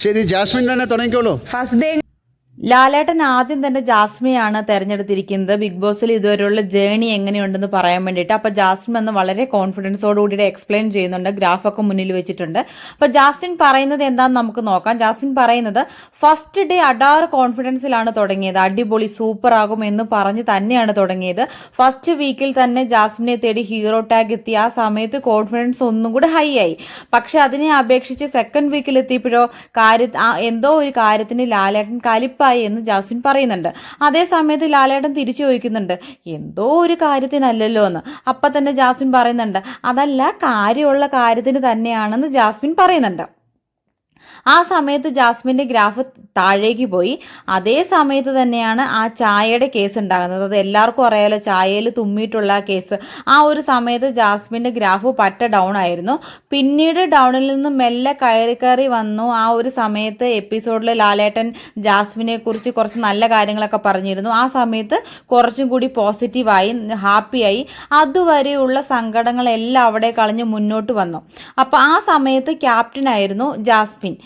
ശരി ജാസ്മിൻ തന്നെ തുടങ്ങിക്കോളൂ first day ലാലേട്ടൻ ആദ്യം തന്നെ ജാസ്മിയാണ് തെരഞ്ഞെടുത്തിരിക്കുന്നത്. ബിഗ് ബോസിൽ ഇതുവരെയുള്ള ജേണി എങ്ങനെയുണ്ടെന്ന് പറയാൻ വേണ്ടിയിട്ട്. അപ്പോൾ ജാസ്മിൻ എന്ന് വളരെ കോൺഫിഡൻസോട് കൂടിയിട്ട് എക്സ്പ്ലെയിൻ ചെയ്യുന്നുണ്ട്. ഗ്രാഫൊക്കെ മുന്നിൽ വെച്ചിട്ടുണ്ട്. അപ്പോൾ ജാസ്മിൻ പറയുന്നത് എന്താണെന്ന് നമുക്ക് നോക്കാം. ജാസ്മിൻ പറയുന്നത് ഫസ്റ്റ് ഡേ അഡാറ് കോൺഫിഡൻസിലാണ് തുടങ്ങിയത്. അടിപൊളി സൂപ്പർ ആകും എന്ന് പറഞ്ഞ് തന്നെയാണ് തുടങ്ങിയത്. ഫസ്റ്റ് വീക്കിൽ തന്നെ ജാസ്മിനെ തേടി ഹീറോ ടാഗ് എത്തി. ആ സമയത്ത് കോൺഫിഡൻസ് ഒന്നും കൂടി ഹൈ ആയി. പക്ഷെ അതിനെ അപേക്ഷിച്ച് സെക്കൻഡ് വീക്കിൽ എത്തിയപ്പോഴോ കാര്യ എന്തോ ഒരു കാര്യത്തിന് ലാലേട്ടൻ കലിപ്പായി എന്ന് ജാസ്മിൻ പറയുന്നുണ്ട്. അതേ സമയത്ത് ലാലേട്ടൻ തിരിച്ചു ചോദിക്കുന്നുണ്ട് എന്തോ ഒരു കാര്യത്തിനല്ലല്ലോ എന്ന്? അപ്പം തന്നെ ജാസ്മിൻ പറയുന്നുണ്ട് അതല്ല കാര്യമുള്ള കാര്യത്തിന് തന്നെയാണെന്ന് ജാസ്മിൻ പറയുന്നുണ്ട്. ആ സമയത്ത് ജാസ്മിന്റെ ഗ്രാഫ് താഴേക്ക് പോയി. അതേ സമയത്ത് തന്നെയാണ് ആ ചായയുടെ കേസ് ഉണ്ടാകുന്നത്. അത് എല്ലാവർക്കും അറിയാലോ ചായയിൽ തുമ്മിയിട്ടുള്ള കേസ് ആ ഒരു സമയത്ത് ജാസ്മിന്റെ ഗ്രാഫ് പറ്റ ഡൗൺ ആയിരുന്നു. പിന്നീട് ഡൗണിൽ നിന്ന് മെല്ലെ കയറി കയറി വന്നു. ആ ഒരു സമയത്ത് എപ്പിസോഡിൽ ലാലേട്ടൻ ജാസ്മിനെ കുറിച്ച് കുറച്ച് നല്ല കാര്യങ്ങളൊക്കെ പറഞ്ഞിരുന്നു. ആ സമയത്ത് കുറച്ചും കൂടി പോസിറ്റീവായി ഹാപ്പിയായി അതുവരെയുള്ള സങ്കടങ്ങളെല്ലാം അവിടെ കളഞ്ഞ് മുന്നോട്ട് വന്നു. അപ്പോൾ ആ സമയത്ത് ക്യാപ്റ്റനായിരുന്നു ജാസ്മിൻ ജാസ്മിൻ.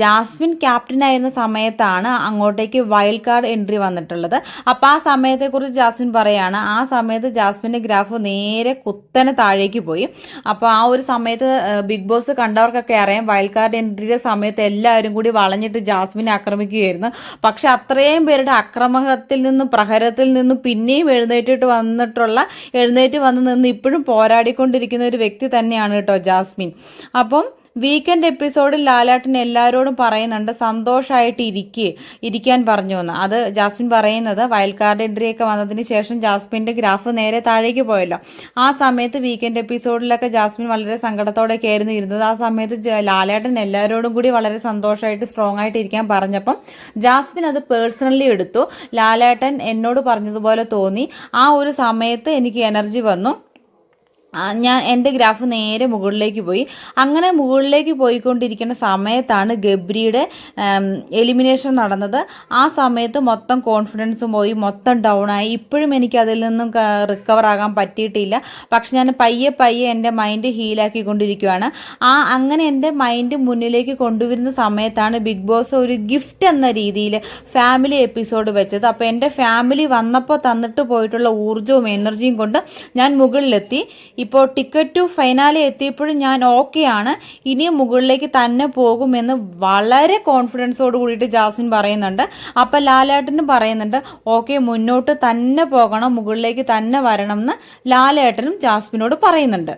ജാസ്മിൻ ക്യാപ്റ്റനായിരുന്ന സമയത്താണ് അങ്ങോട്ടേക്ക് വൈൽഡ് കാർഡ് എൻട്രി വന്നിട്ടുള്ളത്. അപ്പം ആ സമയത്തെക്കുറിച്ച് ജാസ്മിൻ പറയാണ്. ആ സമയത്ത് ജാസ്മിന്റെ ഗ്രാഫ് നേരെ കുത്തനെ താഴേക്ക് പോയി. അപ്പോൾ ആ ഒരു സമയത്ത് ബിഗ് ബോസ് കണ്ടവർക്കൊക്കെ അറിയാം വൈൽഡ് കാർഡ് എൻട്രിയുടെ സമയത്ത് എല്ലാവരും കൂടി വളഞ്ഞിട്ട് ജാസ്മിനെ ആക്രമിക്കുകയായിരുന്നു. പക്ഷെ അത്രയും പേരുടെ അക്രമത്തിൽ നിന്നും പ്രഹരത്തിൽ നിന്നും പിന്നെയും എഴുന്നേറ്റിട്ട് വന്നിട്ടുള്ള എഴുന്നേറ്റ് വന്ന് നിന്ന് ഇപ്പോഴും പോരാടിക്കൊണ്ടിരിക്കുന്ന ഒരു വ്യക്തി തന്നെയാണ് കേട്ടോ ജാസ്മിൻ. അപ്പം വീക്കെൻഡ് എപ്പിസോഡിൽ ലാലാട്ടൻ എല്ലാവരോടും പറയുന്നുണ്ട് സന്തോഷമായിട്ട് ഇരിക്കുക ഇരിക്കാൻ പറഞ്ഞു എന്ന്. അത് ജാസ്മിൻ പറയുന്നത് വയൽക്കാരുടെ കാർഡ് എൻട്രി ഒക്കെ വന്നതിന് ശേഷം ജാസ്മിന്റെ ഗ്രാഫ് നേരെ താഴേക്ക് പോയല്ലോ. ആ സമയത്ത് വീക്കെൻഡ് എപ്പിസോഡിലൊക്കെ ജാസ്മിൻ വളരെ സങ്കടത്തോടെയൊക്കെ ആയിരുന്നു ഇരുന്നത്. ആ സമയത്ത് ലാലാട്ടൻ എല്ലാവരോടും കൂടി വളരെ സന്തോഷമായിട്ട് സ്ട്രോങ് ആയിട്ട് ഇരിക്കാൻ പറഞ്ഞപ്പം ജാസ്മിൻ അത് പേഴ്സണലി എടുത്തു. ലാലാട്ടൻ എന്നോട് പറഞ്ഞതുപോലെ തോന്നി. ആ ഒരു സമയത്ത് എനിക്ക് എനർജി വന്നു. ഞാൻ എന്റെ ഗ്രാഫ് നേരെ മുകളിലേക്ക് പോയി. അങ്ങനെ മുകളിലേക്ക് പോയിക്കൊണ്ടിരിക്കുന്ന സമയത്താണ് ഗബ്രിയുടെ എലിമിനേഷൻ നടന്നത്. ആ സമയത്ത് മൊത്തം കോൺഫിഡൻസും പോയി മൊത്തം ഡൗൺ ആയി. ഇപ്പോഴും എനിക്ക് അതിൽ നിന്നും റിക്കവർ ആകാൻ പറ്റിയിട്ടില്ല. പക്ഷെ ഞാൻ പയ്യെ പയ്യെ എന്റെ മൈൻഡ് ഹീലാക്കിക്കൊണ്ടിരിക്കുകയാണ് ആ അങ്ങനെ എന്റെ മൈൻഡ് മുന്നിലേക്ക് കൊണ്ടുവരുന്ന സമയത്താണ് ബിഗ് ബോസ് ഒരു ഗിഫ്റ്റ് എന്ന രീതിയിൽ ഫാമിലി എപ്പിസോഡ് വെച്ചത്. അപ്പോൾ എന്റെ ഫാമിലി വന്നപ്പോൾ തന്നിട്ട് പോയിട്ടുള്ള ഊർജവും എനർജിയും കൊണ്ട് ഞാൻ മുകളിലെത്തി. ഇപ്പോൾ ടിക്കറ്റ് ടു ഫൈനാലെ എത്തിയപ്പോഴും ഞാൻ ഓക്കെയാണ് ഇനിയും മുകളിലേക്ക് തന്നെ പോകുമെന്ന് വളരെ കോൺഫിഡൻസോട് കൂടിയിട്ട് ജാസ്മിൻ പറയുന്നുണ്ട്. അപ്പം ലാലേട്ടനും പറയുന്നുണ്ട് ഓക്കെ മുന്നോട്ട് തന്നെ പോകണം മുകളിലേക്ക് തന്നെ വരണം എന്ന് ലാലേട്ടനും ജാസ്മിനോട് പറയുന്നുണ്ട്.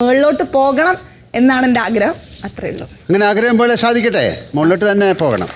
മുകളിലോട്ട് പോകണം എന്നാണ് എന്റെ ആഗ്രഹം. അത്രേ ഉള്ളൂ. അങ്ങനെ ആഗ്രഹം പോലെ സാധിക്കട്ടെ? മുകളിലോട്ട് തന്നെ പോകണം.